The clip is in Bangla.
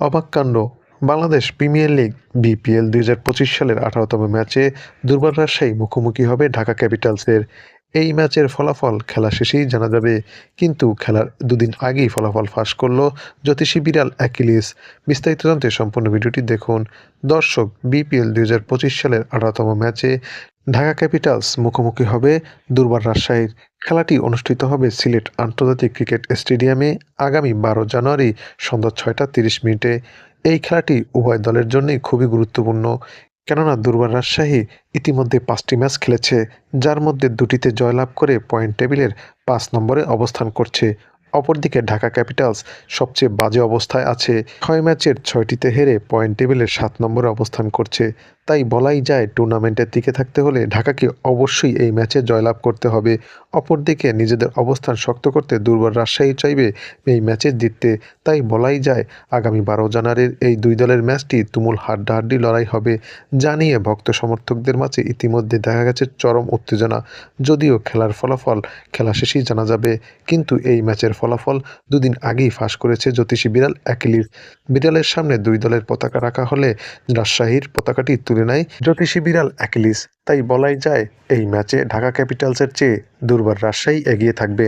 অবাক কাণ্ড। বাংলাদেশ প্রিমিয়ার লিগ বিপিএল দুই হাজার পঁচিশ সালের আঠারোতম ম্যাচে দুর্বার রাজশাহী মুখোমুখি হবে ঢাকা ক্যাপিটালসের এই ম্যাচের ফলাফল খেলা শেষেই জানা যাবে। কিন্তু খেলার দুদিন আগেই ফলাফল ফাঁস করল জ্যোতিষী বিড়াল অ্যাকিলিস। বিস্তারিত জানতে সম্পূর্ণ ভিডিওটি দেখুন। দর্শক, বিপিএল দুই হাজার পঁচিশ সালের আঠারোতম ম্যাচে ঢাকা ক্যাপিটালস মুখোমুখি হবে দুর্বার রাজশাহীর। খেলাটি অনুষ্ঠিত হবে সিলেট আন্তর্জাতিক ক্রিকেট স্টেডিয়ামে আগামী বারো জানুয়ারি সন্ধ্যা ছয়টা তিরিশ মিনিটে। এই খেলাটি উভয় দলের জন্যই খুবই গুরুত্বপূর্ণ। কেননা দুর্বার রাজশাহী ইতিমধ্যে পাঁচটি ম্যাচ খেলেছে, যার মধ্যে দুটিতে জয়লাভ করে পয়েন্ট টেবিলের পাঁচ নম্বরে অবস্থান করছে। অপরদিকে ঢাকা ক্যাপিটালস সবচেয়ে বাজে অবস্থায় আছে। ছয় ম্যাচের ছয়টিতে হেরে পয়েন্ট টেবিলের সাত নম্বরে অবস্থান করছে। তাই বলাই যায় টুর্নামেন্টের দিকে থাকতে হলে ঢাকাকে অবশ্যই এই ম্যাচে জয়লাভ করতে হবে। অপরদিকে নিজেদের অবস্থান শক্ত করতে দুর্বল রাজশাহী চাইবে এই ম্যাচে জিততে। তাই বলাই যায় আগামী বারো জানুয়ারির এই দুই দলের ম্যাচটি তুমুল হাড্ডাহাড্ডি লড়াই হবে জানিয়ে ভক্ত সমর্থকদের মাঝে ইতিমধ্যে দেখা গেছে চরম উত্তেজনা। যদিও খেলার ফলাফল খেলা শেষেই জানা যাবে, কিন্তু এই ম্যাচের ফলাফল দুদিন আগেই ফাঁস করেছে জ্যোতিষী বিড়াল অ্যাকিলিস বিড়ালের সামনে দুই দলের পতাকা রাখা হলে রাজশাহীর পতাকাটি তুলে নেয়। জ্যোতিষী বিড়াল অ্যাকিলিস। তাই বলাই যায়, এই ম্যাচে ঢাকা ক্যাপিটালসের চেয়ে দুর্বার রাজশাহী এগিয়ে থাকবে।